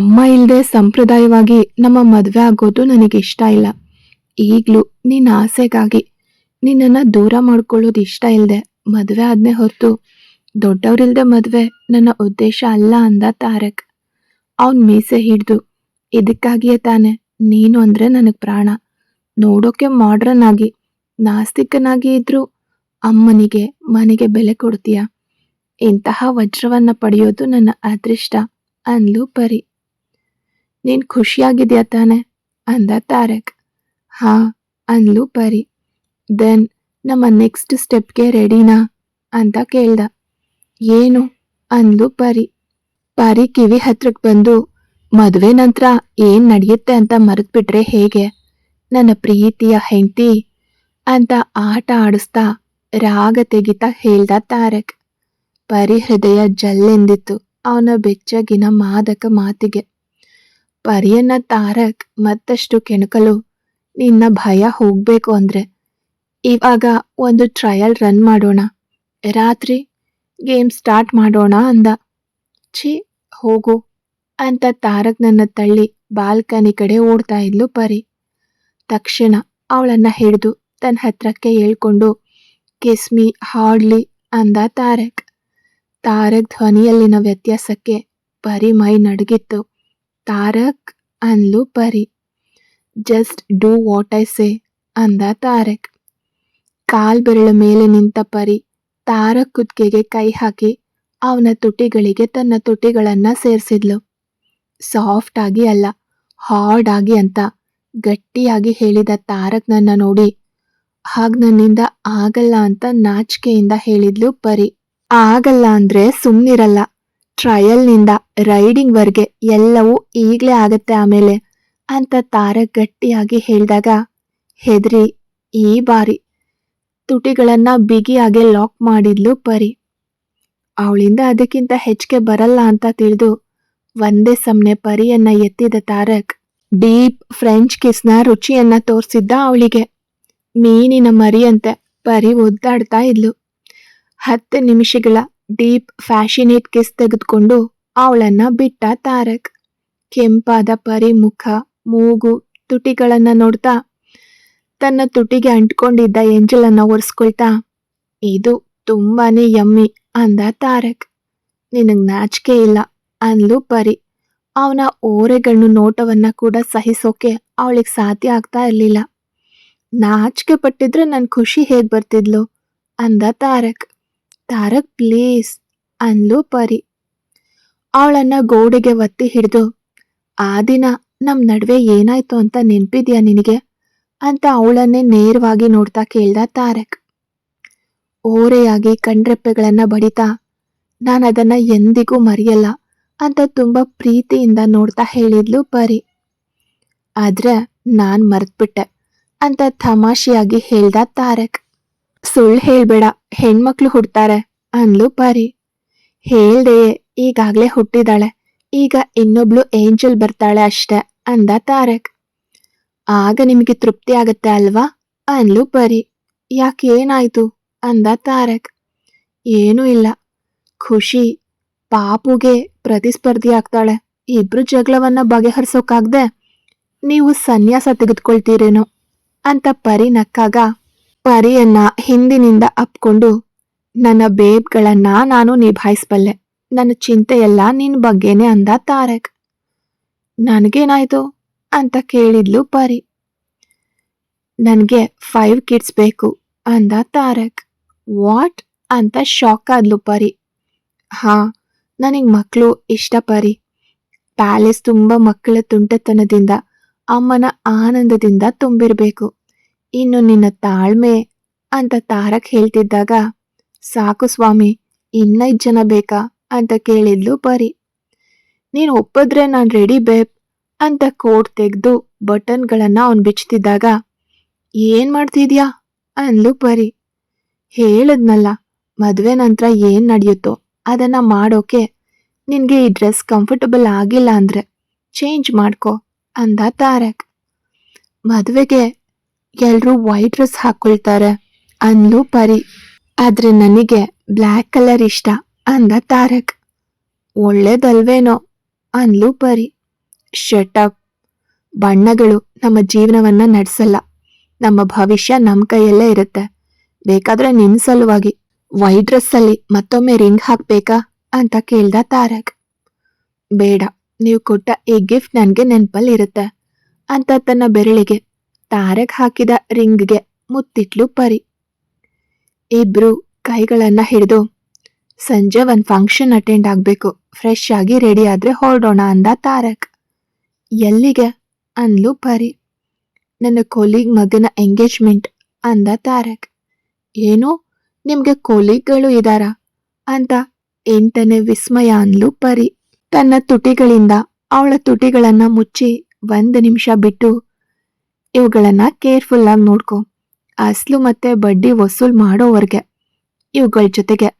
ಅಮ್ಮ ಇಲ್ಲದೆ ಸಂಪ್ರದಾಯವಾಗಿ ನಮ್ಮ ಮದುವೆ ಆಗೋದು ನನಗೆ ಇಷ್ಟ ಇಲ್ಲ. ಈಗಲೂ ನಿನ್ನ ಆಸೆಗಾಗಿ ನಿನ್ನನ್ನು ದೂರ ಮಾಡ್ಕೊಳ್ಳೋದು ಇಷ್ಟ ಇಲ್ಲದೆ ಮದುವೆ ಆದನೇ ಹೊರತು ದೊಡ್ಡವ್ರಿಲ್ದೆ ಮದುವೆ ನನ್ನ ಉದ್ದೇಶ ಅಲ್ಲ ಅಂದ ತಾರಕ್. ಅವನ್ ಮೀಸೆ ಹಿಡ್ದು, ಇದಕ್ಕಾಗಿಯೇ ತಾನೆ ನೀನು ಅಂದರೆ ನನಗೆ ಪ್ರಾಣ. ನೋಡೋಕೆ ಮಾಡ್ರನ್ ಆಗಿ ನಾಸ್ತಿಕನಾಗಿ ಇದ್ರು ಅಮ್ಮನಿಗೆ, ಮನೆಗೆ ಬೆಲೆ ಕೊಡ್ತೀಯ? ಇಂತಹ ವಜ್ರವನ್ನ ಪಡೆಯೋದು ನನ್ನ ಅದೃಷ್ಟ ಅಂದ್ಲು ಪರಿ. ನೀನ್ ಖುಷಿಯಾಗಿದ್ಯಾ ತಾನೆ? ಅಂದ ತಾರಕ್. ಹಾ, ಅಂದ್ಲು ಪರಿ. ದೆನ್, ನಮ್ಮ ನೆಕ್ಸ್ಟ್ ಸ್ಟೆಪ್ಗೆ ರೆಡಿನಾ? ಅಂತ ಕೇಳ್ದ. ಏನು? ಅಂದ್ಲು ಪರಿ. ಪರಿ ಕಿವಿ ಹತ್ರಕ್ ಬಂದು, ಮದುವೆ ನಂತರ ಏನು ನಡೆಯುತ್ತೆ ಅಂತ ಮರೆತ್ಬಿಟ್ರೆ ಹೇಗೆ? ನನ್ನ ಪ್ರೀತಿಯ ಹೆಂಡತಿ ಅಂತ ಆಟ ಆಡಿಸ್ತಾ ರಾಗ ತೆಗಿತಾ ಹೇಳ್ದ ತಾರಕ್. ಪರಿ ಹೃದಯ ಜಲ್ಲೆಂದಿತ್ತು ಅವನ ಬೆಚ್ಚಗಿನ ಮಾದಕ ಮಾತಿಗೆ. ಪರಿಯನ್ನ ತಾರಕ್ ಮತ್ತಷ್ಟು ಕೆಣಕಲು, ನಿನ್ನ ಭಯ ಹೋಗ್ಬೇಕು ಅಂದ್ರೆ. ಇವಾಗ ಒಂದು ಟ್ರಯಲ್ ರನ್ ಮಾಡೋಣ. ರಾತ್ರಿ ಗೇಮ್ ಸ್ಟಾರ್ಟ್ ಮಾಡೋಣ ಅಂದ. ಛೀ, ಹೋಗು ಅಂತ ತಾರಕ್ ನನ್ನ ತಳ್ಳಿ ಬಾಲ್ಕನಿ ಕಡೆ ಓಡ್ತಾ ಇದ್ಲು ಪರಿ. ತಕ್ಷಣ ಅವಳನ್ನ ಹಿಡಿದು ತನ್ನ ಹತ್ರಕ್ಕೆ ಹೇಳ್ಕೊಂಡು ಕಿಸ್ಮಿ ಹಾಡ್ಲಿ ಅಂದ ತಾರಕ್. ತಾರಕ್ ಧ್ವನಿಯಲ್ಲಿನ ವ್ಯತ್ಯಾಸಕ್ಕೆ ಪರಿ ಮೈ ನಡುಗಿತ್ತು. ತಾರಕ್ ಅನ್ಲು Pari. Just do what I say ಅಂದ ತಾರಕ್. ಕಾಲ್ ಬೆರಳ ಮೇಲೆ ನಿಂತ ಪರಿ ತಾರಕ್ ಕುತ್ತಿಗೆಗೆ ಕೈ ಹಾಕಿ ಅವನ ತುಟಿಗಳಿಗೆ ತನ್ನ ತುಟಿಗಳನ್ನ ಸೇರಿಸಿದ್ಲು. ಸಾಫ್ಟ್ ಆಗಿ ಅಲ್ಲ, ಹಾರ್ಡ್ ಆಗಿ ಅಂತ ಗಟ್ಟಿಯಾಗಿ ಹೇಳಿದ ತಾರಕ್ ನನ್ನ ನೋಡಿ ಹಾಗ ನನ್ನಿಂದ ಆಗಲ್ಲ ಅಂತ ನಾಚಿಕೆಯಿಂದ ಹೇಳಿದ್ಲು ಪರಿ. ಆಗಲ್ಲ ಅಂದ್ರೆ ಸುಮ್ನಿರಲ್ಲ, ಟ್ರಯಲ್ನಿಂದ ರೈಡಿಂಗ್ ವರ್ಗೆ ಎಲ್ಲವೂ ಈಗಲೇ ಆಗತ್ತೆ ಆಮೇಲೆ ಅಂತ ತಾರ ಗಟ್ಟಿಯಾಗಿ ಹೇಳಿದಾಗ, ಹೆದ್ರಿ, ಈ ಬಾರಿ ತುಟಿಗಳನ್ನ ಬಿಗಿಯಾಗೆ ಲಾಕ್ ಮಾಡಿದ್ಲು ಪರಿ. ಅವಳಿಂದ ಅದಕ್ಕಿಂತ ಹೆಚ್ಚಿಗೆ ಬರಲ್ಲ ಅಂತ ತಿಳಿದು ಒಂದೇ ಸಮನೆ ಪರಿಯನ್ನ ಎತ್ತಿದ ತಾರಕ್ ಡೀಪ್ ಫ್ರೆಂಚ್ ಕಿಸ್ನ ರುಚಿಯನ್ನ ತೋರಿಸಿದ್ದ ಅವಳಿಗೆ. ಮೀನಿನ ಮರಿಯಂತೆ ಪರಿ ಒದ್ದಾಡ್ತಾ ಇದ್ಲು. ಹತ್ತು ನಿಮಿಷಗಳ ಡೀಪ್ ಫ್ಯಾಷಿನೇಟ್ ಕಿಸ್ ತೆಗೆದುಕೊಂಡು ಅವಳನ್ನ ಬಿಟ್ಟ ತಾರಕ್. ಕೆಂಪಾದ ಪರಿ ಮುಖ ಮೂಗು, ತುಟಿಗಳನ್ನ ನೋಡ್ತಾ, ತನ್ನ ತುಟಿಗೆ ಅಂಟ್ಕೊಂಡಿದ್ದ ಎಂಜಲನ್ನ ಒರೆಸ್ಕೊಳ್ತಾ, ಇದು ತುಂಬಾನೇ ಯಮ್ಮಿ ಅಂದ ತಾರಕ್. ನಿನಗ್ ನಾಚಿಕೆ ಇಲ್ಲ ಅಂದ್ಲು ಪರಿ. ಅವನ ಓರೆಗಣ್ಣು ನೋಟವನ್ನ ಕೂಡ ಸಹಿಸೋಕೆ ಅವಳಿಗೆ ಸಾಧ್ಯ ಆಗ್ತಾ ಇರಲಿಲ್ಲ. ನಾಚಿಕೆ ಪಟ್ಟಿದ್ರೆ ನನ್ನ ಖುಷಿ ಹೇಗೆ ಬರ್ತಿದ್ಲು? ಅಂದ ತಾರಕ್. ತಾರಕ್, ಪ್ಲೀಸ್ ಅಂದ್ಲು ಪರಿ. ಅವಳನ್ನ ಗೋಡೆಗೆ ಒತ್ತಿ ಹಿಡಿದು, ಆ ದಿನ ನಮ್ ನಡುವೆ ಏನಾಯ್ತು ಅಂತ ನೆನ್ಪಿದ್ಯಾ ನಿನಗೆ? ಅಂತ ಅವಳನ್ನೇ ನೇರವಾಗಿ ನೋಡ್ತಾ ಕೇಳ್ದ ತಾರಕ್. ಓರೆಯಾಗಿ ಕಣ್ರೆಪ್ಪೆಗಳನ್ನ ಬಡಿತಾ, ನಾನು ಅದನ್ನ ಎಂದಿಗೂ ಮರೆಯಲ್ಲ ಅಂತ ತುಂಬಾ ಪ್ರೀತಿಯಿಂದ ನೋಡ್ತಾ ಹೇಳಿದ್ಲು ಪರಿ. ಆದ್ರೆ ನಾನ್ ಮರ್ತ್ಬಿಟ್ಟೆ ಅಂತ ತಮಾಷೆಯಾಗಿ ಹೇಳ್ದ ತಾರಕ್. ಸುಳ್ಳು ಹೇಳ್ಬೇಡ, ಹೆಣ್ಮಕ್ಳು ಹುಡ್ತಾರೆ ಅಂದ್ಲು ಪರಿ. ಹೇಳ್ದೆಯೇ ಈಗಾಗ್ಲೇ ಹುಟ್ಟಿದಾಳೆ. ಈಗ ಇನ್ನೊಬ್ಳು ಏಂಜಲ್ ಬರ್ತಾಳೆ ಅಷ್ಟೆ ಅಂದ ತಾರಕ್. ಆಗ ನಿಮಗೆ ತೃಪ್ತಿ ಆಗತ್ತೆ ಅಲ್ವಾ? ಅನ್ಲು ಪರಿ. ಯಾಕೆ ಏನಾಯ್ತು? ಅಂದ ತಾರಕ್. ಏನೂ ಇಲ್ಲ. ಖುಷಿ. ಪಾಪುಗೆ ಪ್ರತಿಸ್ಪರ್ಧಿ ಆಗ್ತಾಳೆ. ಇಬ್ರು ಜಗಳವನ್ನ ಬಗೆಹರಿಸೋಕಾಗ್ದೆ ನೀವು ಸನ್ಯಾಸ ತೆಗೆದುಕೊಳ್ತೀರೇನೋ ಅಂತ ಪರಿ ನಕ್ಕಾಗ ಪರಿಯನ್ನ ಹಿಂದಿನಿಂದ ಅಪ್ಕೊಂಡು, ನನ್ನ ಬೇಬ್ಗಳನ್ನ ನಾನು ನಿಭಾಯಿಸ್ಬಲ್ಲೆ. ನನ್ನ ಚಿಂತೆಯೆಲ್ಲ ನಿನ್ ಬಗ್ಗೆನೆ ಅಂದ ತಾರಕ್. ನನಗೇನಾಯ್ತು ಅಂತ ಕೇಳಿದ್ಲು ಪರಿ. ನನಗೆ ಫೈವ್ ಕಿಡ್ಸ್ ಬೇಕು ಅಂದ ತಾರಕ್. ವಾಟ್ ಅಂತ ಶಾಕ್ ಆದ್ಲು ಪರಿ. ಹಾ, ನನಗೆ ಮಕ್ಕಳು ಇಷ್ಟ ಪರಿ. ಪ್ಯಾಲೇಸ್ ತುಂಬ ಮಕ್ಕಳ ತುಂಟತನದಿಂದ, ಅಮ್ಮನ ಆನಂದದಿಂದ ತುಂಬಿರಬೇಕು. ಇನ್ನು ನಿನ್ನ ತಾಳ್ಮೆ ಅಂತ ತಾರಕ್ ಹೇಳ್ತಿದ್ದಾಗ, ಸಾಕು ಸ್ವಾಮಿ ಇನ್ನೈದ್ ಜನ ಬೇಕಾ? ಅಂತ ಕೇಳಿದ್ಲು ಪರಿ. ನೀನು ಒಪ್ಪಿದ್ರೆ ನಾನು ರೆಡಿ ಬೇಬ್ ಅಂತ ಕೋಟ್ ತೆಗೆದು ಬಟನ್ಗಳನ್ನು ಅವನು ಬಿಚ್ತಿದ್ದಾಗ ಏನು ಮಾಡ್ತಿದ್ಯಾ? ಅಂದ್ಲು ಪರಿ. ಹೇಳದ್ನಲ್ಲ, ಮದುವೆ ನಂತರ ಏನು ನಡೆಯುತ್ತೋ ಅದನ್ನ ಮಾಡೋಕೆ ನಿನಗೆ ಈ ಡ್ರೆಸ್ ಕಂಫರ್ಟಬಲ್ ಆಗಿಲ್ಲ ಅಂದ್ರೆ ಚೇಂಜ್ ಮಾಡ್ಕೋ ಅಂದ ತಾರಕ್. ಮದುವೆಗೆ ಎಲ್ಲರೂ ವೈಟ್ ಡ್ರೆಸ್ ಹಾಕ್ಕೊಳ್ತಾರೆ ಅಂದ್ಲು ಪರಿ. ಆದ್ರೆ ನನಗೆ ಬ್ಲ್ಯಾಕ್ ಕಲರ್ ಇಷ್ಟ ಅಂದ ತಾರಕ್. ಒಳ್ಳೇದಲ್ವೇನೋ ಅಂದ್ಲು ಪರಿ. ಶಟಪ್ ಬಣ್ಣಗಳು ನಮ್ಮ ಜೀವನವನ್ನ ನಡೆಸಲ್ಲ. ನಮ್ಮ ಭವಿಷ್ಯ ನಮ್ಮ ಕೈಯಲ್ಲೇ ಇರುತ್ತೆ. ಬೇಕಾದ್ರೆ ನಿನ್ ಸಲುವಾಗಿ. ವೈಟ್ ಡ್ರೆಸ್ ಅಲ್ಲಿ ಮತ್ತೊಮ್ಮೆ ರಿಂಗ್ ಹಾಕ್ಬೇಕಾ ಅಂತ ಕೇಳ್ದ ತಾರಕ್. ಬೇಡ, ನೀವು ಕೊಟ್ಟ ಈ ಗಿಫ್ಟ್ ನನಗೆ ನೆನಪಲ್ಲಿ ಇರುತ್ತೆ ಅಂತ ತನ್ನ ಬೆರಳಿಗೆ ತಾರಕ್ ಹಾಕಿದ ರಿಂಗ್ಗೆ ಮುತ್ತಿಟ್ಲು ಪರಿ. ಇಬ್ರು ಕೈಗಳನ್ನ ಹಿಡಿದು ಸಂಜೆ ಒಂದು ಫಂಕ್ಷನ್ ಅಟೆಂಡ್ ಆಗಬೇಕು. ಫ್ರೆಶ್ ಆಗಿ ರೆಡಿ ಆದರೆ ಹೊರಡೋಣ ಅಂದ ತಾರಕ್. ಎಲ್ಲಿಗೆ? ಅಂದ್ಲು ಪರಿ. ನನ್ನ ಕೊಲೀಗ್ ಮಗನ ಎಂಗೇಜ್ಮೆಂಟ್ ಅಂದ ತಾರಕ್. ಏನು? ನಿಮಗೆ ಕೊಲೀಗ್ಗಳು ಇದಾರ? ಅಂತ ಎಂಟನೇ ವಿಸ್ಮಯ ಅಂದ್ಲು ಪರಿ. ತನ್ನ ತುಟಿಗಳಿಂದ ಅವಳ ತುಟಿಗಳನ್ನು ಮುಚ್ಚಿ ಒಂದು ನಿಮಿಷ ಬಿಟ್ಟು, ಇವುಗಳನ್ನ ಕೇರ್ಫುಲ್ಲಾಗಿ ನೋಡ್ಕೊ. ಅಸ್ಲು ಮತ್ತೆ ಬಡ್ಡಿ ವಸೂಲ್ ಮಾಡೋವರೆಗೆ ಇವುಗಳ ಜೊತೆಗೆ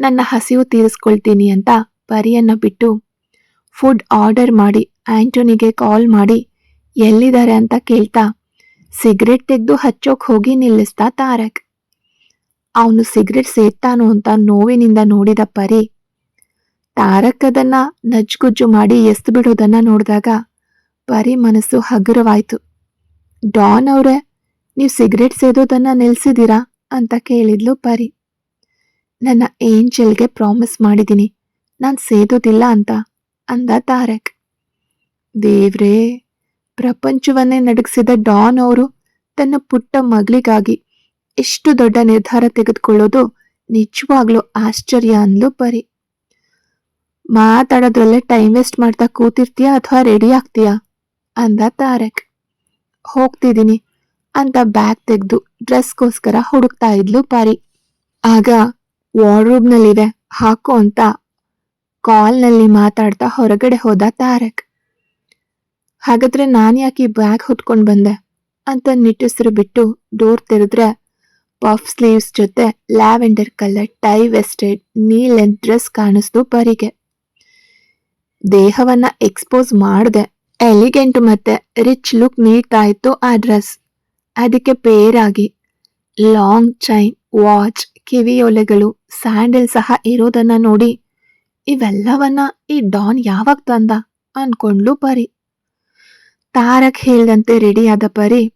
ನನ್ನ ಹಸಿವು ತೀರಿಸ್ಕೊಳ್ತೀನಿ ಅಂತ ಪರಿಯನ್ನು ಬಿಟ್ಟು ಫುಡ್ ಆರ್ಡರ್ ಮಾಡಿ ಆಂಟೋನಿಗೆ ಕಾಲ್ ಮಾಡಿ, ಎಲ್ಲಿದ್ದಾರೆ ಅಂತ ಕೇಳ್ತಾ? ಸಿಗರೆಟ್ ತೆಗೆದು ಹಚ್ಚೋಕ್ ಹೋಗಿ ನಿಲ್ಲಿಸ್ತಾ ತಾರಕ್. ಅವನು ಸಿಗರೆಟ್ ಸೇರ್ತಾನು ಅಂತ ನೋವಿನಿಂದ ನೋಡಿದ ಪರಿ, ತಾರಕ್ ಅದನ್ನ ನಜ್ಗುಜ್ಜು ಮಾಡಿ ಎಸ್ದು ಬಿಡೋದನ್ನ ನೋಡಿದಾಗ ಪರಿ ಮನಸ್ಸು ಹಗುರವಾಯ್ತು. ಡಾನ್ ಅವರೇ, ನೀವು ಸಿಗರೆಟ್ ಸೇದೋದನ್ನ ನಿಲ್ಲಿಸಿದೀರಾ ಅಂತ ಕೇಳಿದ್ಲು ಪರಿ. ನನ್ನ ಏಂಜಲ್ಗೆ ಪ್ರಾಮಿಸ್ ಮಾಡಿದ್ದೀನಿ ನಾನು ಸೇದೋದಿಲ್ಲ ಅಂತ ಅಂದ ತಾರಕ್. ದೇವ್ರೇ, ಪ್ರಪಂಚವನ್ನೇ ನಡಗಿಸಿದ ಡಾನ್ ಅವರು ತನ್ನ ಪುಟ್ಟ ಮಗಳಿಗಾಗಿ ಎಷ್ಟು ದೊಡ್ಡ ನಿರ್ಧಾರ ತೆಗೆದುಕೊಳ್ಳೋದು ನಿಜವಾಗ್ಲೂ ಆಶ್ಚರ್ಯ ಅಂದ್ಲು ಪರಿ. ಮಾತಾಡೋದ್ರಲ್ಲೇ ಟೈಮ್ ವೇಸ್ಟ್ ಮಾಡ್ತಾ ಕೂತಿರ್ತೀಯಾ ಅಥವಾ ರೆಡಿ ಆಗ್ತೀಯಾ? ಅಂದ ತಾರಕ್. ಹೋಗ್ತಿದ್ದೀನಿ ಅಂತ ಬ್ಯಾಗ್ ತೆಗೆದು ಡ್ರೆಸ್ಗೋಸ್ಕರ ಹುಡುಕ್ತಾ ಇದ್ಲು ಪರಿ. ಆಗ ವಾರ್ಡ್ರೂಬ್ನಲ್ಲಿದೆ ಹಾಕು ಅಂತ ಕಾಲ್ನಲ್ಲಿ ಮಾತಾಡ್ತಾ ಹೊರಗಡೆ ಹೋದ ತಾರಕ್. ಹಾಗಾದ್ರೆ ನಾನು ಯಾಕೆ ಈ ಬ್ಯಾಗ್ ಹೊತ್ಕೊಂಡ್ ಬಂದೆ? ಅಂತ ನಿಟ್ಟುಸಿರು ಬಿಟ್ಟು ಡೋರ್ ತೆರೆದ್ರೆ ಪಫ್ ಸ್ಲೀವ್ಸ್ ಜೊತೆ lavender colour tie waisted knee length dress ಕಾಣಿಸ್ತು ಪರಿಗೆ ದೇಹವನ್ನ ಎಕ್ಸ್ಪೋಸ್ ಮಾಡಿದೆ. ಎಲಿಗೆಂಟ್ ಮತ್ತೆ ರಿಚ್ ಲುಕ್ ನೀಡ್ತಾ ಇತ್ತು ಆ ಡ್ರೆಸ್ ಅದಕ್ಕೆ ಪೇರಾಗಿ ಲಾಂಗ್ ಚೈನ್ ವಾಚ್ ಕಿವಿಯೊಲೆಗಳು, ಸ್ಯಾಂಡಲ್ ಸಹ ಇರೋದನ್ನ ನೋಡಿ, ಇವೆಲ್ಲವನ್ನ ಈ ಡಾನ್ ಯಾವಾಗ ತಂದ ಅನ್ಕೊಂಡ್ಲು ಪರಿ. ತಾರಕ್ ಹೇಳ್ದಂತೆ ರೆಡಿಯಾದ ಪರಿ,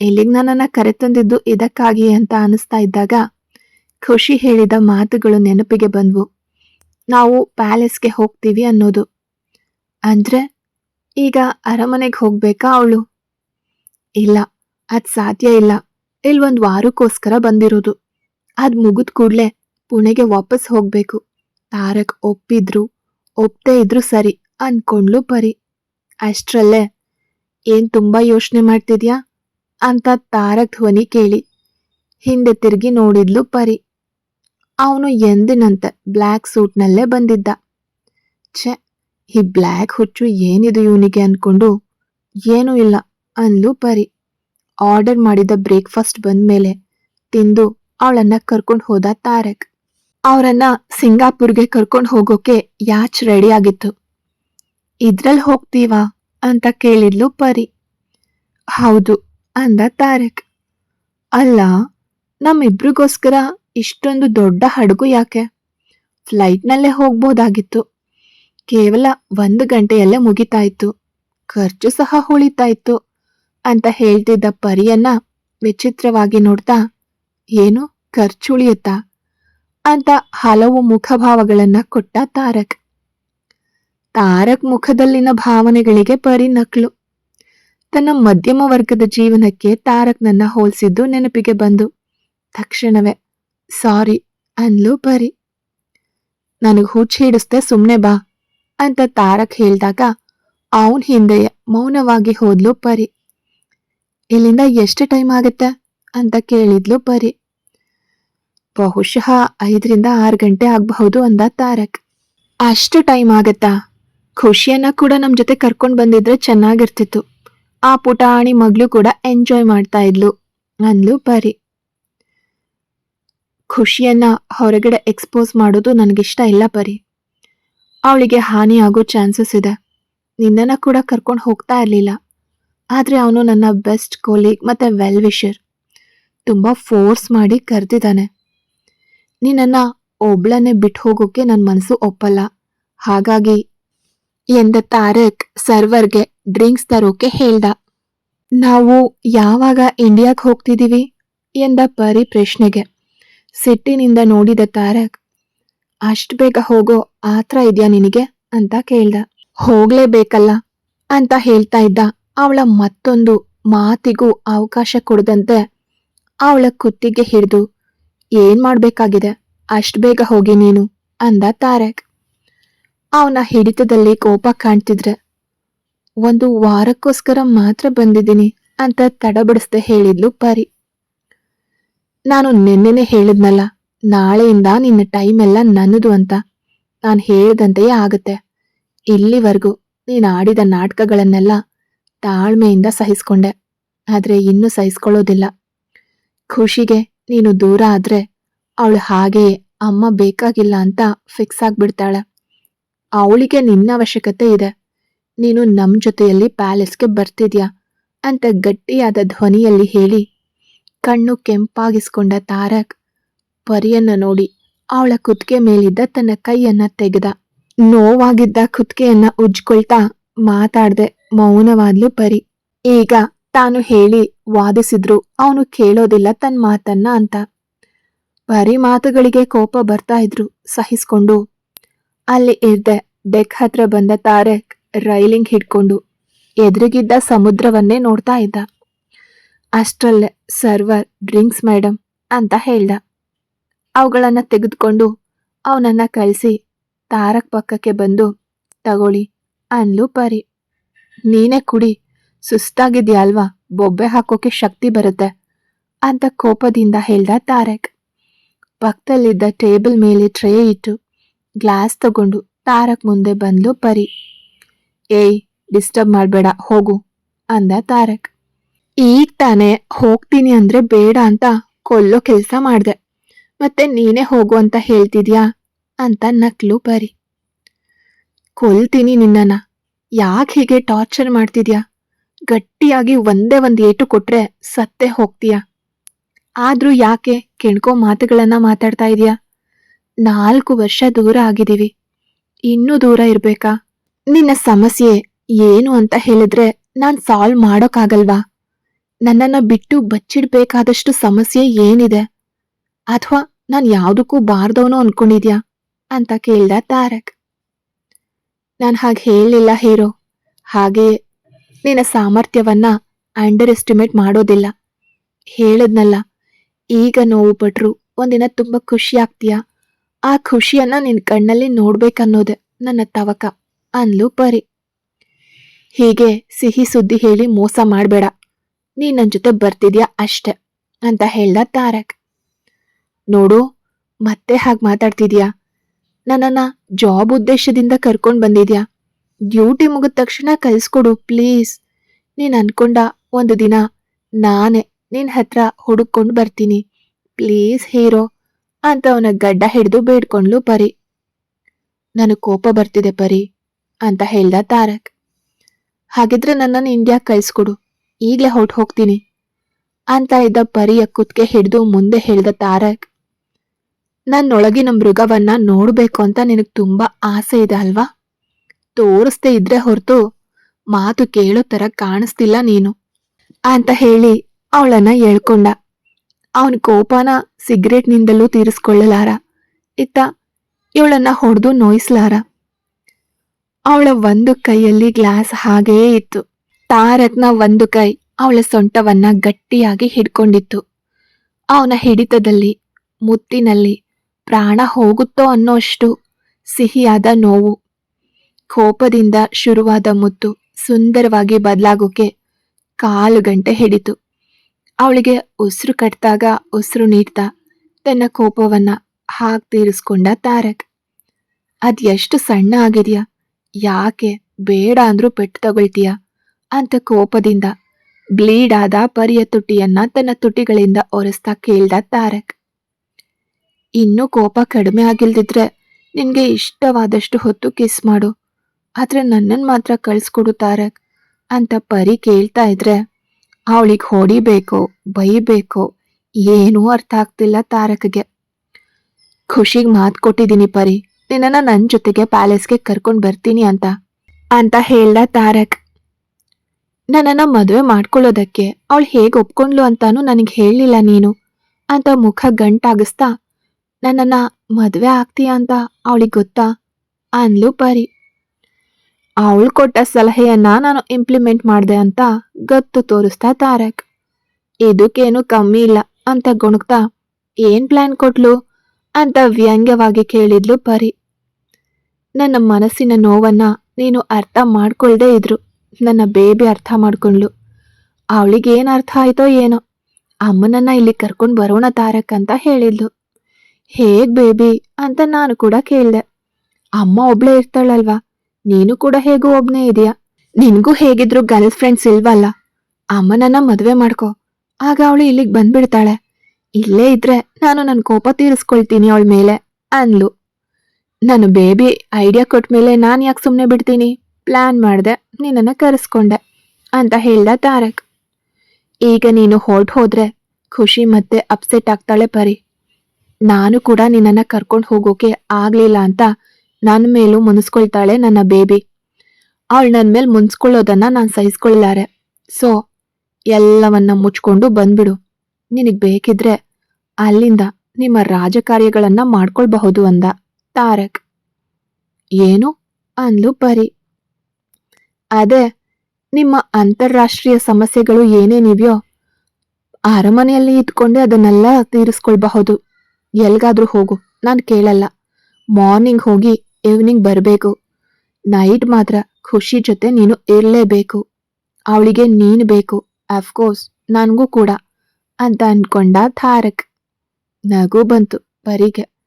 ಇಲ್ಲಿಗ್ ನನ್ನನ್ನ ಕರೆತಂದಿದ್ದು ಇದಕ್ಕಾಗಿ ಅಂತ ಅನಿಸ್ತಾ ಇದ್ದಾಗ ಖುಷಿ ಹೇಳಿದ ಮಾತುಗಳು ನೆನಪಿಗೆ ಬಂದ್ವು. ನಾವು ಪ್ಯಾಲೇಸ್ಗೆ ಹೋಗ್ತೀವಿ ಅನ್ನೋದು. ಅಂದ್ರೆ, ಈಗ ಅರಮನೆಗೆ ಹೋಗ್ಬೇಕಾ ಅವಳು? ಇಲ್ಲ, ಅದು ಸಾಧ್ಯ ಇಲ್ಲ. ಇಲ್ಲೊಂದು ವಾರಕ್ಕೋಸ್ಕರ ಬಂದಿರೋದು. ಅದ್ ಮುಗಿದ್ ಕೂಡ್ಲೆ ಪುಣೆಗೆ ವಾಪಸ್ ಹೋಗ್ಬೇಕು. ತಾರಕ್ ಒಪ್ಪಿದ್ರು, ಒಪ್ತೇ ಇದ್ರು ಸರಿ ಅನ್ಕೊಂಡ್ಲು ಪರಿ. ಅಷ್ಟ್ರಲ್ಲೇ, ಏನ್ ತುಂಬಾ ಯೋಚನೆ ಮಾಡ್ತಿದ್ಯಾ? ಅಂತ ತಾರಕ್ ಧ್ವನಿ ಕೇಳಿ, ಹಿಂದೆ ತಿರುಗಿ ನೋಡಿದ್ಲು ಪರಿ. ಅವನು ಎಂದಿನಂತೆ ಬ್ಲ್ಯಾಕ್ ಸೂಟ್ನಲ್ಲೇ ಬಂದಿದ್ದ. ಛೆ, ಈ ಬ್ಲ್ಯಾಕ್ ಹುಚ್ಚು ಏನಿದು ಇವನಿಗೆ ಅನ್ಕೊಂಡು? ಏನೂ ಇಲ್ಲ, ಅಂದ್ಲು ಪರಿ. ಆರ್ಡರ್ ಮಾಡಿದ ಬ್ರೇಕ್ಫಾಸ್ಟ್ ಬಂದ್ಮೇಲೆ ತಿಂದು ಅವಳನ್ನ ಕರ್ಕೊಂಡು ಹೋದ ತಾರಕ್. ಅವರನ್ನ ಸಿಂಗಾಪುರ್ಗೆ ಕರ್ಕೊಂಡು ಹೋಗೋಕೆ ಯಾಚ್ ರೆಡಿ ಆಗಿತ್ತು. ಇದ್ರಲ್ಲಿ ಹೋಗ್ತೀವಾ ಅಂತ ಕೇಳಿದ್ಲು ಪರಿ. ಹೌದು, ಅಂದ ತಾರಕ್. ಅಲ್ಲ, ನಮ್ಮಿಬ್ರಿಗೋಸ್ಕರ ಇಷ್ಟೊಂದು ದೊಡ್ಡ ಹಡಗು ಯಾಕೆ? ಫ್ಲೈಟ್ನಲ್ಲೇ ಹೋಗ್ಬೋದಾಗಿತ್ತು. ಕೇವಲ ಒಂದು ಗಂಟೆಯಲ್ಲೇ ಮುಗಿತಾಯಿತ್ತು ಖರ್ಚು ಸಹ ಉಳಿತಾ ಇತ್ತು ಅಂತ ಹೇಳ್ತಿದ್ದ ಪರಿಯನ್ನ ವಿಚಿತ್ರವಾಗಿ ನೋಡ್ತಾ, ಏನು? ಖರ್ಚು ಉಳಿಯುತ್ತಾ ಅಂತ ಹಲವು ಮುಖಭಾವಗಳನ್ನ ಕೊಟ್ಟ ತಾರಕ್. ತಾರಕ್ ಮುಖದಲ್ಲಿನ ಭಾವನೆಗಳಿಗೆ ಪರಿ ನಕ್ಲು ತನ್ನ ಮಧ್ಯಮ ವರ್ಗದ ಜೀವನಕ್ಕೆ ತಾರಕ್ನನ್ನ ಹೋಲಿಸಿದ್ದು ನೆನಪಿಗೆ ಬಂದು, ತಕ್ಷಣವೇ, ಸಾರಿ ಅನ್ಲು ಪರಿ ನನಗ್ ಹುಚ್ಚ ಹಿಡಿಸ್ದೆ ಸುಮ್ನೆ ಬಾ ಅಂತ ತಾರಕ್ ಹೇಳಿದಾಗ, ಅವನ್ ಹಿಂದೆಯ ಮೌನವಾಗಿ ಹೋದ್ಲು ಪರಿ ಇಲ್ಲಿಂದ ಎಷ್ಟು ಟೈಮ್ ಆಗತ್ತೆ? ಅಂತ ಕೇಳಿದ್ಲು ಪರಿ ಬಹುಶಃ ಐದರಿಂದ ಆರು ಗಂಟೆ ಆಗಬಹುದು ಅಂದ ತಾರಕ್. ಅಷ್ಟು ಟೈಮ್ ಆಗತ್ತಾ? ಖುಷಿಯನ್ನ ಕೂಡ ನಮ್ಮ ಜೊತೆ ಕರ್ಕೊಂಡ್ ಬಂದಿದ್ರೆ ಚೆನ್ನಾಗಿರ್ತಿತ್ತು. ಆ ಪುಟಾಣಿ ಮಗಳು ಕೂಡ ಎಂಜಾಯ್ ಮಾಡ್ತಾ ಇದ್ಲು. ಅಂದ್ಲು ಪರಿ. ಖುಷಿಯನ್ನ ಹೊರಗಡೆ ಎಕ್ಸ್ಪೋಸ್ ಮಾಡೋದು ನನಗಿಷ್ಟ ಇಲ್ಲ ಪರಿ. ಅವಳಿಗೆ ಹಾನಿ ಆಗೋ ಚಾನ್ಸಸ್ ಇದೆ. ನಿನ್ನನ್ನು ಕೂಡ ಕರ್ಕೊಂಡು ಹೋಗ್ತಾ ಇರಲಿಲ್ಲ. ಆದರೆ ಅವನು ನನ್ನ ಬೆಸ್ಟ್ ಕೋಲೀಗ್ ಮತ್ತೆ ವೆಲ್ ವಿಷರ್ ತುಂಬ ಫೋರ್ಸ್ ಮಾಡಿ ಕರೆದಿದ್ದಾನೆ. ನಿನ್ನನ್ನ ಒಬ್ಳನ್ನೇ ಬಿಟ್ಟು ಹೋಗೋಕೆ ನನ್ನ ಮನಸ್ಸು ಒಪ್ಪಲ್ಲ. ಹಾಗಾಗಿ ಎಂದ ತಾರಕ್ ಸರ್ವರ್ಗೆ ಡ್ರಿಂಕ್ಸ್ ತರೋಕೆ ಹೇಳ್ದ. ನಾವು ಯಾವಾಗ ಇಂಡಿಯಾಕ್ ಹೋಗ್ತಿದ್ದೀವಿ ಎಂದ ಪರಿ ಪ್ರಶ್ನೆಗೆ. ಸಿಟ್ಟಿನಿಂದ ನೋಡಿದ ತಾರಕ್, ಅಷ್ಟು ಬೇಗ ಹೋಗೋ ಆತ್ರ ಇದೆಯಾ ನಿನಗೆ? ಅಂತ ಕೇಳ್ದ. ಹೋಗ್ಲೇಬೇಕಲ್ಲ ಅಂತ ಹೇಳ್ತಾ ಇದ್ದ. ಅವಳ ಮತ್ತೊಂದು ಮಾತಿಗೂ ಅವಕಾಶ ಕೊಡದಂತೆ ಅವಳ ಕುತ್ತಿಗೆ ಹಿಡಿದು ಏನ್ ಮಾಡ್ಬೇಕಾಗಿದೆ? ಅಷ್ಟ್ ಬೇಗ ಹೋಗಿ ನೀನು ಅಂದ ತಾರಕ್. ಅವನ ಹಿಡಿತದಲ್ಲಿ ಕೋಪ ಕಾಣ್ತಿದ್ರೆ, ಒಂದು ವಾರಕ್ಕೋಸ್ಕರ ಮಾತ್ರ ಬಂದಿದ್ದೀನಿ ಅಂತ ತಡಬಡಿಸ್ದೆ ಹೇಳಿದ್ಲು ಪರಿ. ನಾನು ನಿನ್ನೆನೆ ಹೇಳಿದ್ನಲ್ಲ, ನಾಳೆಯಿಂದ ನಿನ್ನ ಟೈಮ್ ಎಲ್ಲ ನನ್ನದು ಅಂತ. ನಾನು ಹೇಳ್ದಂತೆಯೇ ಆಗುತ್ತೆ. ಇಲ್ಲಿವರೆಗೂ ನೀನು ಆಡಿದ ನಾಟಕಗಳನ್ನೆಲ್ಲ ತಾಳ್ಮೆಯಿಂದ ಸಹಿಸ್ಕೊಂಡೆ. ಆದ್ರೆ ಇನ್ನು ಸಹಿಸ್ಕೊಳ್ಳೋದಿಲ್ಲ. ಖುಷಿಗೆ ನೀನು ದೂರ ಆದ್ರೆ ಅವಳು ಹಾಗೆಯೇ ಅಮ್ಮ ಬೇಕಾಗಿಲ್ಲ ಅಂತ ಫಿಕ್ಸ್ ಆಗ್ಬಿಡ್ತಾಳೆ. ಅವಳಿಗೆ ನಿನ್ನ ಅವಶ್ಯಕತೆ ಇದೆ. ನೀನು ನಮ್ಮ ಜೊತೆಯಲ್ಲಿ ಪ್ಯಾಲೇಸ್ಗೆ ಬರ್ತಿದ್ಯಾ ಅಂತ ಗಟ್ಟಿಯಾದ ಧ್ವನಿಯಲ್ಲಿ ಹೇಳಿ, ಕಣ್ಣು ಕೆಂಪಾಗಿಸ್ಕೊಂಡ ತಾರಕ್ ಪರಿಯನ್ನ ನೋಡಿ ಅವಳ ಕುತ್ತಿಗೆ ಮೇಲಿದ್ದ ತನ್ನ ಕೈಯನ್ನ ತೆಗೆದ. ನೋವಾಗಿದ್ದ ಕುತ್ತಿಗೆಯನ್ನ ಉಜ್ಕೊಳ್ತಾ ಮಾತಾಡ್ದೆ ಮೌನವಾದ್ಲು ಪರಿ, ಈಗ ತಾನು ಹೇಳಿ ವಾದಿಸಿದ್ರು, ಅವನು ಕೇಳೋದಿಲ್ಲ ತನ್ನ ಮಾತನ್ನ ಅಂತ. ಬರೀ ಮಾತುಗಳಿಗೆ ಕೋಪ ಬರ್ತಾ ಇದ್ರು, ಸಹಿಸ್ಕೊಂಡು. ಅಲ್ಲಿ ಇದ್ದೆ ಡೆಕ್ ಹತ್ರ ಬಂದ ತಾರಕ್ ರೈಲಿಂಗ್ ಹಿಡ್ಕೊಂಡು, ಎದುರಿಗಿದ್ದ ಸಮುದ್ರವನ್ನೇ ನೋಡ್ತಾ ಇದ್ದ. ಅಷ್ಟಲ್ಲೇ ಸರ್ವರ್, ಡ್ರಿಂಕ್ಸ್ ಮೇಡಮ್ ಅಂತ ಹೇಳ್ದ. ಅವುಗಳನ್ನು ತೆಗೆದುಕೊಂಡು ಅವನನ್ನು ಕಳಿಸಿ ತಾರಕ್ ಪಕ್ಕಕ್ಕೆ ಬಂದು, ತಗೊಳ್ಳಿ ಅನ್ಲು ಪರಿ. ನೀನೇ ಕುಡಿ ಸುಸ್ತಾಗಿದ್ಯಾ ಅಲ್ವಾ? ಬೊಬ್ಬೆ ಹಾಕೋಕೆ ಶಕ್ತಿ ಬರುತ್ತೆ. ಅಂತ ಕೋಪದಿಂದ ಹೇಳ್ದ ತಾರಕ್. ಪಕ್ಕದಲ್ಲಿದ್ದ ಟೇಬಲ್ ಮೇಲೆ ಟ್ರೇ ಇಟ್ಟು ಗ್ಲಾಸ್ ತಗೊಂಡು ತಾರಕ್ ಮುಂದೆ ಬಂದ್ಲು ಪರಿ. ಏಯ್, ಡಿಸ್ಟರ್ಬ್ ಮಾಡಬೇಡ, ಹೋಗು, ಅಂದ ತಾರಕ್. ಈಗ ತಾನೇ ಹೋಗ್ತೀನಿ ಅಂದ್ರೆ ಬೇಡ ಅಂತ ಕೊಲ್ಲೋ ಕೆಲಸ ಮಾಡಿದೆ. ಮತ್ತೆ ನೀನೇ ಹೋಗು ಅಂತ ಹೇಳ್ತಿದ್ಯಾ? ಅಂತ ನಕ್ಲು ಪರಿ. ಕೊಲ್ತೀನಿ ನಿನ್ನನ್ನ. ಯಾಕೆ ಹೀಗೆ ಟಾರ್ಚರ್ ಮಾಡ್ತಿದ್ಯಾ? ಗಟ್ಟಿಯಾಗಿ ಒಂದೇ ಒಂದ್ ಏಟು ಕೊಟ್ರೆ ಸತ್ತೇ ಹೋಗ್ತೀಯ? ಆದ್ರೂ ಯಾಕೆ ಕೆಣ್ಕೋ ಮಾತುಗಳನ್ನ ಮಾತಾಡ್ತಾ ಇದೀಯಾ? ನಾಲ್ಕು ವರ್ಷ ದೂರ ಆಗಿದ್ದೀವಿ. ಇನ್ನೂ ದೂರ ಇರ್ಬೇಕಾ? ನಿನ್ನ ಸಮಸ್ಯೆ ಏನು ಅಂತ ಹೇಳಿದ್ರೆ ನಾನ್ ಸಾಲ್ವ್ ಮಾಡೋಕ್ಕಾಗಲ್ವಾ? ನನ್ನನ್ನ ಬಿಟ್ಟು ಬಚ್ಚಿಡ್ಬೇಕಾದಷ್ಟು ಸಮಸ್ಯೆ ಏನಿದೆ? ಅಥವಾ ನಾನ್ ಯಾವ್ದಕ್ಕೂ ಬಾರ್ದವನು ಅನ್ಕೊಂಡಿದ್ಯಾ? ಅಂತ ಕೇಳ್ದ ತಾರಕ್. ನಾನು ಹಾಗೆ ಹೇಳಿಲ್ಲ ಹೀರೋ. ಹಾಗೆಯೇ ನಿನ್ನ ಸಾಮರ್ಥ್ಯವನ್ನ ಅಂಡರ್ ಎಸ್ಟಿಮೇಟ್ ಮಾಡೋದಿಲ್ಲ. ಹೇಳದ್ನಲ್ಲ, ಈಗ ನೋವು ಪಟ್ರು ಒಂದಿನ ತುಂಬ ಖುಷಿ ಆಗ್ತೀಯ? ಆ ಖುಷಿಯನ್ನ ನಿನ್ನ ಕಣ್ಣಲ್ಲಿ ನೋಡ್ಬೇಕನ್ನೋದೆ ನನ್ನ ತವಕ ಅನ್ಲು ಪರಿ. ಹೀಗೆ ಸಿಹಿ ಸುದ್ದಿ ಹೇಳಿ ಮೋಸ ಮಾಡಬೇಡ. ನೀ ನನ್ನ ಜೊತೆ ಬರ್ತಿದ್ಯಾ ಅಷ್ಟೆ, ಅಂತ ಹೇಳ್ದ ತಾರಕ್. ನೋಡು, ಮತ್ತೆ ಹಾಗೆ ಮಾತಾಡ್ತಿದ್ಯಾ? ನನ್ನನ್ನು ಜಾಬ್ ಉದ್ದೇಶದಿಂದ ಕರ್ಕೊಂಡು ಬಂದಿದ್ಯಾ? ಡ್ಯೂಟಿ ಮುಗಿದ ತಕ್ಷಣ ಕಳ್ಸ್ಕೊಡು ಪ್ಲೀಸ್. ನೀನ್ ಅನ್ಕೊಂಡ ಒಂದು ದಿನ ನಾನೇ ನಿನ್ ಹತ್ರ ಹುಡುಕೊಂಡು ಬರ್ತೀನಿ. ಪ್ಲೀಸ್ ಹೀರೋ, ಅಂತ ಅವನ ಗಡ್ಡ ಹಿಡಿದು ಬೇಡ್ಕೊಂಡ್ಲು ಪರಿ. ನನಗ್ ಕೋಪ ಬರ್ತಿದೆ ಪರಿ, ಅಂತ ಹೇಳ್ದ ತಾರಕ್. ಹಾಗಿದ್ರೆ ನನ್ನನ್ನು ಇಂಡಿಯಾ ಕಳ್ಸ್ಕೊಡು, ಈಗಲೇ ಹೊಟ್ಟು ಹೋಗ್ತೀನಿ, ಅಂತ ಇದ್ದ ಪರಿಯ ಕುತ್ಕೆ ಹಿಡಿದು ಮುಂದೆ ಹೇಳ್ದ ತಾರಕ್. ನನ್ನೊಳಗಿನ ಮೃಗವನ್ನ ನೋಡಬೇಕು ಅಂತ ನಿನಗ್ ತುಂಬಾ ಆಸೆ ಇದೆ ಅಲ್ವಾ? ತೋರಿಸ್ದೇ ಇದ್ರೆ ಹೊರತು ಮಾತು ಕೇಳೋ ತರ ಕಾಣಿಸ್ತಿಲ್ಲ ನೀನು. ಅಂತ ಹೇಳಿ ಅವಳನ್ನ ಎಳ್ಕೊಂಡ ಅವನ ಕೋಪನ ಸಿಗರೇಟ್ನಿಂದಲೂ ತೀರಿಸ್ಕೊಳ್ಳಲಾರ. ಇತ್ತ ಇವಳನ್ನ ಹೊಡೆದು ನೋಯಿಸ್ಲಾರ. ಅವಳ ಒಂದು ಕೈಯಲ್ಲಿ ಗ್ಲಾಸ್ ಹಾಗೆಯೇ ಇತ್ತು. ತಾರತ್ನ ಒಂದು ಕೈ ಅವಳ ಸೊಂಟವನ್ನ ಗಟ್ಟಿಯಾಗಿ ಹಿಡ್ಕೊಂಡಿತ್ತು. ಅವನ ಹಿಡಿತದಲ್ಲಿ, ಮುತ್ತಿನಲ್ಲಿ ಪ್ರಾಣ ಹೋಗುತ್ತೋ ಅನ್ನೋಷ್ಟು ಸಿಹಿಯಾದ ನೋವು ಕೋಪದಿಂದ ಶುರುವಾದ ಮುತ್ತು ಸುಂದರವಾಗಿ ಬದಲಾಗೋಕೆ ಕಾಲು ಗಂಟೆ ಹಿಡಿತು. ಅವಳಿಗೆ ಉಸಿರು ಕಟ್ಟಿದಾಗ ಉಸಿರು ನೀಡ್ತಾ ತನ್ನ ಕೋಪವನ್ನ ಹಾಗೆ ತೀರಿಸ್ಕೊಂಡ ತಾರಕ್. ಅದೆಷ್ಟು ಸಣ್ಣ ಆಗಿದೆಯಾ? ಯಾಕೆ ಬೇಡ ಅಂದ್ರೂ ಪೆಟ್ಟು ತಗೊಳ್ತೀಯಾ? ಅಂತ ಕೋಪದಿಂದ ಬ್ಲೀಡ್ ಆದ ಪರಿಯ ತುಟಿಯನ್ನ ತನ್ನ ತುಟಿಗಳಿಂದ ಒರೆಸ್ತಾ ಕೇಳ್ದ ತಾರಕ್. ಇನ್ನೂ ಕೋಪ ಕಡಿಮೆ ಆಗಿಲ್ದಿದ್ರೆ ನಿನಗೆ ಇಷ್ಟವಾದಷ್ಟು ಹೊತ್ತು ಕಿಸ್ ಮಾಡು. ಆದ್ರೆ ನನ್ನನ್ನು ಮಾತ್ರ ಕಳ್ಸ್ಕೊಡು ತಾರಕ್ ಅಂತ ಪರಿ ಕೇಳ್ತಾ ಇದ್ರೆ, ಅವಳಿಗೆ ಹೊಡಿಬೇಕೋ, ಬೈಬೇಕೋ, ಏನೂ ಅರ್ಥ ಆಗ್ತಿಲ್ಲ ತಾರಕ್ಗೆ. ಖುಷಿಗೆ ಮಾತು ಕೊಟ್ಟಿದ್ದೀನಿ ಪರಿ. ನಿನ್ನನ್ನು ನನ್ನ ಜೊತೆಗೆ ಪ್ಯಾಲೇಸ್ಗೆ ಕರ್ಕೊಂಡು ಬರ್ತೀನಿ ಅಂತ ಅಂತ ಹೇಳ್ದ ತಾರಕ್. ನನ್ನನ್ನು ಮದುವೆ ಮಾಡ್ಕೊಳ್ಳೋದಕ್ಕೆ ಅವಳು ಹೇಗೆ ಒಪ್ಕೊಂಡ್ಲು ಅಂತಾನು ನನಗೆ ಹೇಳಲಿಲ್ಲ ನೀನು ಅಂತ ಮುಖ ಗಂಟಾಗಿಸ್ತಾ, ನನ್ನನ್ನು ಮದುವೆ ಆಗ್ತೀಯ ಅಂತ ಅವಳಿಗೆ ಗೊತ್ತಾ? ಅನ್ಲು ಪರಿ. ಅವಳು ಕೊಟ್ಟ ಸಲಹೆಯನ್ನ ನಾನು ಇಂಪ್ಲಿಮೆಂಟ್ ಮಾಡಿದೆ ಅಂತ ಗತ್ತು ತೋರಿಸ್ತಾ ತಾರಕ್. ಇದಕ್ಕೇನು ಕಮ್ಮಿ ಇಲ್ಲ, ಅಂತ ಗುಣಗ್ತಾ ಏನ್ ಪ್ಲಾನ್ ಕೊಟ್ಲು? ಅಂತ ವ್ಯಂಗ್ಯವಾಗಿ ಕೇಳಿದ್ಲು ಪರಿ. ನನ್ನ ಮನಸ್ಸಿನ ನೋವನ್ನ ನೀನು ಅರ್ಥ ಮಾಡ್ಕೊಳ್ದೇ ಇದ್ರು. ನನ್ನ ಬೇಬಿ ಅರ್ಥ ಮಾಡ್ಕೊಂಡ್ಲು. ಅವಳಿಗೆ ಏನ್ ಅರ್ಥ ಆಯ್ತೋ ಏನೋ. ಅಮ್ಮನನ್ನ ಇಲ್ಲಿ ಕರ್ಕೊಂಡು ಬರೋಣ ತಾರಕ್, ಅಂತ ಹೇಳಿದ್ಲು. ಹೇಗ್ ಬೇಬಿ? ಅಂತ ನಾನು ಕೂಡ ಕೇಳ್ದೆ. ಅಮ್ಮ ಒಬ್ಳೆ ಇರ್ತಾಳಲ್ವಾ? ನೀನು ಕೂಡ ಹೇಗೂ ಒಬ್ನೇ ಇದೆಯಾ. ನಿನ್ಗೂ ಹೇಗಿದ್ರು ಗರ್ಲ್ ಫ್ರೆಂಡ್ಸ್ ಇಲ್ವಲ್ಲ? ಅಮ್ಮನನ್ನ ಮದುವೆ ಮಾಡ್ಕೊ. ಆಗ ಅವಳು ಇಲ್ಲಿಗೆ ಬಂದ್ಬಿಡ್ತಾಳೆ. ಇಲ್ಲೇ ಇದ್ರೆ ನಾನು ನನ್ನ ಕೋಪ ತೀರಿಸ್ಕೊಳ್ತೀನಿ ಅವಳ ಮೇಲೆ ಅನ್ಲು ನಾನು ಬೇಬಿ ಐಡಿಯಾ ಕೊಟ್ಮೇಲೆ ನಾನು ಯಾಕೆ ಸುಮ್ಮನೆ ಬಿಡ್ತೀನಿ? ಪ್ಲಾನ್ ಮಾಡಿದೆ, ನಿನ್ನನ್ನು ಕರೆಸ್ಕೊಂಡೆ, ಅಂತ ಹೇಳ್ದ ತಾರಕ್. ಈಗ ನೀನು ಹೊರ್ಟ್ ಹೋದ್ರೆ ಖುಷಿ ಮತ್ತೆ ಅಪ್ಸೆಟ್ ಆಗ್ತಾಳೆ ಪರಿ. ನಾನು ಕೂಡ ನಿನ್ನನ್ನು ಕರ್ಕೊಂಡು ಹೋಗೋಕೆ ಆಗಲಿಲ್ಲ ಅಂತ ನನ್ನ ಮೇಲೂ ಮುನಿಸ್ಕೊಳ್ತಾಳೆ ನನ್ನ ಬೇಬಿ. ಅವಳು ನನ್ನ ಮೇಲೆ ಮುನ್ಸ್ಕೊಳ್ಳೋದನ್ನ ನಾನು ಸಹಿಸ್ಕೊಳ್ಳಾರೆ ಸೊ, ಎಲ್ಲವನ್ನ ಮುಚ್ಕೊಂಡು ಬಂದ್ಬಿಡು. ನಿನಗ್ ಬೇಕಿದ್ರೆ ಅಲ್ಲಿಂದ ನಿಮ್ಮ ರಾಜಕಾರ್ಯಗಳನ್ನ ಮಾಡ್ಕೊಳ್ಬಹುದು ಅಂದ ತಾರಕ್. ಏನು? ಅಂದ್ಲು ಪರಿ. ಅದೇ, ನಿಮ್ಮ ಅಂತಾರಾಷ್ಟ್ರೀಯ ಸಮಸ್ಯೆಗಳು ಏನೇನಿವ್ಯೋ, ಅರಮನೆಯಲ್ಲಿ ಇದ್ಕೊಂಡೆ ಅದನ್ನೆಲ್ಲ ತೀರಿಸ್ಕೊಳ್ಬಹುದು. ಎಲ್ಗಾದ್ರೂ ಹೋಗು, ನಾನು ಕೇಳಲ್ಲ. ಮಾರ್ನಿಂಗ್ ಹೋಗಿ ಈವ್ನಿಂಗ್ ಬರಬೇಕು. ನೈಟ್ ಮಾತ್ರ ಖುಷಿ ಜೊತೆ ನೀನು ಇರಲೇಬೇಕು. ಅವಳಿಗೆ ನೀನು ಬೇಕು. ಅಫ್ಕೋರ್ಸ್ ನನಗೂ ಕೂಡ ಅಂತ ಅಂದ್ಕೊಂಡ ತಾರಕ್. ನಗು ಬಂತು ಪರಿಗೆ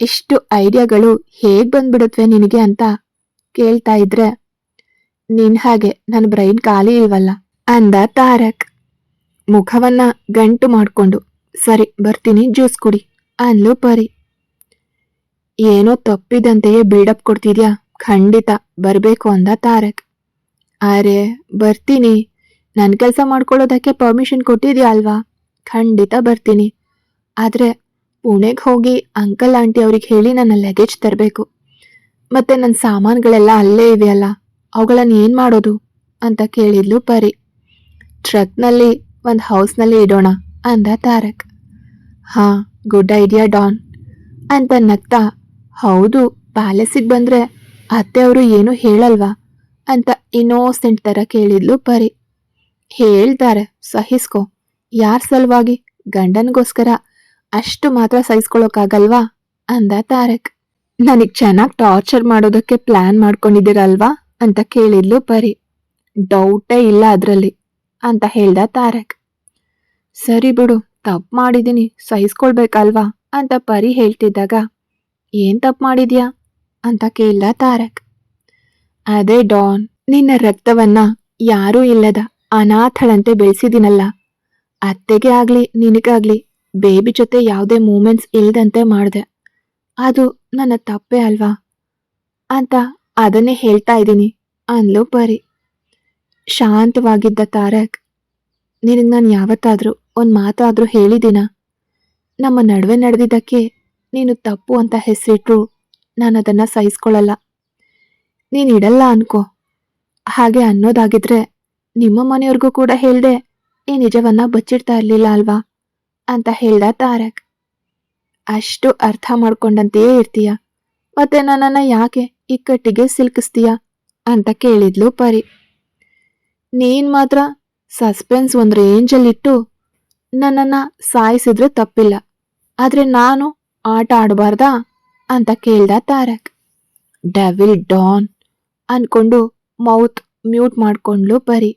ಇಷ್ಟು ಐಡಿಯಾಗಳು ಹೇಗೆ ಬಂದ್ಬಿಡುತ್ತವೆ ನಿನಗೆ ಅಂತ ಕೇಳ್ತಾ ಇದ್ರೆ, ನಿನ್ ಹಾಗೆ, ನನ್ನ ಬ್ರೈನ್ ಖಾಲಿ ಇಲ್ವಲ್ಲ? ಅಂದ ತಾರಕ್. ಮುಖವನ್ನ ಗಂಟು ಮಾಡಿಕೊಂಡು, ಸರಿ, ಬರ್ತೀನಿ, ಜ್ಯೂಸ್ ಕುಡಿ ಅನ್ಲು ಪರಿ. ಏನೋ ತಪ್ಪಿದಂತೆಯೇ ಬಿಲ್ಡಪ್ ಕೊಡ್ತಿದ್ಯಾ? ಖಂಡಿತ, ಬರಬೇಕು ಅಂದ ತಾರಕ್. ಅರೆ, ಬರ್ತೀನಿ. ನನ್ನ ಕೆಲಸ ಮಾಡ್ಕೊಳ್ಳೋದಕ್ಕೆ ಪರ್ಮಿಷನ್ ಕೊಟ್ಟಿದ್ಯಾ ಅಲ್ವಾ? ಖಂಡಿತ ಬರ್ತೀನಿ. ಆದ್ರೆ, ಪುಣೆಗೆ ಹೋಗಿ ಅಂಕಲ್ ಆಂಟಿ ಅವ್ರಿಗೆ ಹೇಳಿ ನನ್ನ ಲಗೇಜ್ ತರಬೇಕು. ಮತ್ತೆ ನನ್ನ ಸಾಮಾನುಗಳೆಲ್ಲ ಅಲ್ಲೇ ಇವೆಯಲ್ಲ ಅವುಗಳನ್ನು ಏನು ಮಾಡೋದು? ಅಂತ ಕೇಳಿದ್ಲು ಪರಿ. ಟ್ರಕ್ನಲ್ಲಿ ಒಂದು ಹೌಸ್ನಲ್ಲಿ ಇಡೋಣ, ಅಂದ ತಾರಕ್. ಹಾ ಗುಡ್ ಐಡಿಯಾ ಡಾನ್, ಅಂತ ನಗ್ತಾ ಹೌದು ಪ್ಯಾಲೇಸಿಗೆ ಬಂದ್ರೆ ಅತ್ತೆಯವರು ಏನು ಹೇಳಲ್ವಾ? ಅಂತ ಇನ್ನೋಸೆಂಟ್ ತರ ಕೇಳಿದ್ಲು ಪರಿ. ಹೇಳ್ತಾರೆ, ಸಹಿಸ್ಕೊ. ಯಾರ ಸಲುವಾಗಿ? ಗಂಡನಿಗೋಸ್ಕರ. ಅಷ್ಟು ಮಾತ್ರ ಸಹಿಸ್ಕೊಳ್ಳೋಕ್ಕಾಗಲ್ವಾ ಅಂದ ತಾರಕ್. ನನಗೆ ಚೆನ್ನಾಗಿ ಟಾರ್ಚರ್ ಮಾಡೋದಕ್ಕೆ ಪ್ಲ್ಯಾನ್ ಮಾಡ್ಕೊಂಡಿದ್ದೀರಲ್ವಾ? ಅಂತ ಕೇಳಿದ್ಲು ಪರಿ. ಡೌಟೇ ಇಲ್ಲ ಅದರಲ್ಲಿ, ಅಂತ ಹೇಳ್ದ ತಾರಕ್. ಸರಿ ಬಿಡು, ತಪ್ಪು ಮಾಡಿದ್ದೀನಿ ಸಹಿಸ್ಕೊಳ್ಬೇಕಲ್ವಾ? ಅಂತ ಪರಿ ಹೇಳ್ತಿದ್ದಾಗ ಏನ್ ತಪ್ಪು ಮಾಡಿದ್ಯಾ? ಅಂತ ಕೇಳಿದ ತಾರಕ್. ಅದೇ ಡಾನ್, ನಿನ್ನ ರಕ್ತವನ್ನ ಯಾರೂ ಇಲ್ಲದ ಅನಾಥಳಂತೆ ಬೆಳೆಸಿದಿನಲ್ಲ. ಅತ್ತೆಗೆ ಆಗ್ಲಿ, ನಿನಗಾಗ್ಲಿ ಬೇಬಿ ಜೊತೆ ಯಾವುದೇ ಮೂಮೆಂಟ್ಸ್ ಇಲ್ಲದಂತೆ ಮಾಡಿದೆ. ಅದು ನನ್ನ ತಪ್ಪೇ ಅಲ್ವಾ? ಅಂತ ಅದನ್ನೇ ಹೇಳ್ತಾ ಇದ್ದೀನಿ ಅನ್ಲು ಪರಿ. ಶಾಂತವಾಗಿದ್ದ ತಾರಕ್, ನಿನಗೆ ನಾನು ಯಾವತ್ತಾದರೂ ಒಂದು ಮಾತಾದರೂ ಹೇಳಿದ್ದೀನ? ನಮ್ಮ ನಡುವೆ ನಡೆದಿದ್ದಕ್ಕೆ ನೀನು ತಪ್ಪು ಅಂತ ಹೆಸರಿಟ್ರು ನಾನು ಅದನ್ನು ಸಹಿಸ್ಕೊಳ್ಳಲ್ಲ. ನೀನು ಇಡಲ್ಲ ಅನ್ಕೋ. ಹಾಗೆ ಅನ್ನೋದಾಗಿದ್ರೆ ನಿಮ್ಮ ಮನೆಯವ್ರಿಗೂ ಕೂಡ ಹೇಳ್ದೆ ಈ ನಿಜವನ್ನ ಬಚ್ಚಿಡ್ತಾ ಇರ್ಲಿಲ್ಲ ಅಲ್ವಾ? ಅಂತ ಹೇಳ್ದ ತಾರಕ್. ಅಷ್ಟು ಅರ್ಥ ಮಾಡ್ಕೊಂಡಂತೆಯೇ ಇರ್ತೀಯ. ಮತ್ತೆ ನನ್ನನ್ನು ಯಾಕೆ ಇಕ್ಕಟ್ಟಿಗೆ ಸಿಲ್ಕಿಸ್ತೀಯ ಅಂತ ಕೇಳಿದ್ಲು ಪರಿ. ನೀನ್ ಮಾತ್ರ ಸಸ್ಪೆನ್ಸ್ ಒಂದು ರೇಂಜಲ್ಲಿಟ್ಟು ನನ್ನನ್ನ ಸಾಯಿಸಿದ್ರೆ ತಪ್ಪಿಲ್ಲ. ಆದ್ರೆ ನಾನು ಆಟ ಆಡಬಾರ್ದಾ ಅಂತ ಕೇಳ್ದ ತಾರಕ್. ಡೆವಿಲ್ ಡಾನ್ ಅನ್ಕೊಂಡು ಮೌತ್ ಮ್ಯೂಟ್ ಮಾಡ್ಕೊಂಡ್ಲು ಪರಿ.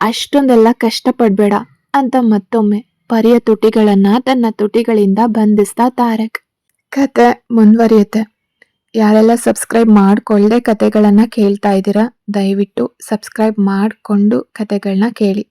ಅಷ್ಟೊಂದೆಲ್ಲ ಕಷ್ಟಪಡ್ಬೇಡ ಅಂತ ಮತ್ತೊಮ್ಮೆ ಪರಿಯ ತುಟಿಗಳನ್ನ ತನ್ನ ತುಟಿಗಳಿಂದ ಬಂಧಿಸ್ತಾ ತಾರಕ್. ಕತೆ ಮುಂದುವರಿಯುತ್ತೆ. ಯಾರೆಲ್ಲ ಸಬ್ಸ್ಕ್ರೈಬ್ ಮಾಡ್ಕೊಳ್ಳದೆ ಕತೆಗಳನ್ನು ಕೇಳ್ತಾ ಇದ್ದೀರಾ, ದಯವಿಟ್ಟು ಸಬ್ಸ್ಕ್ರೈಬ್ ಮಾಡಿಕೊಂಡು ಕತೆಗಳನ್ನ ಕೇಳಿ.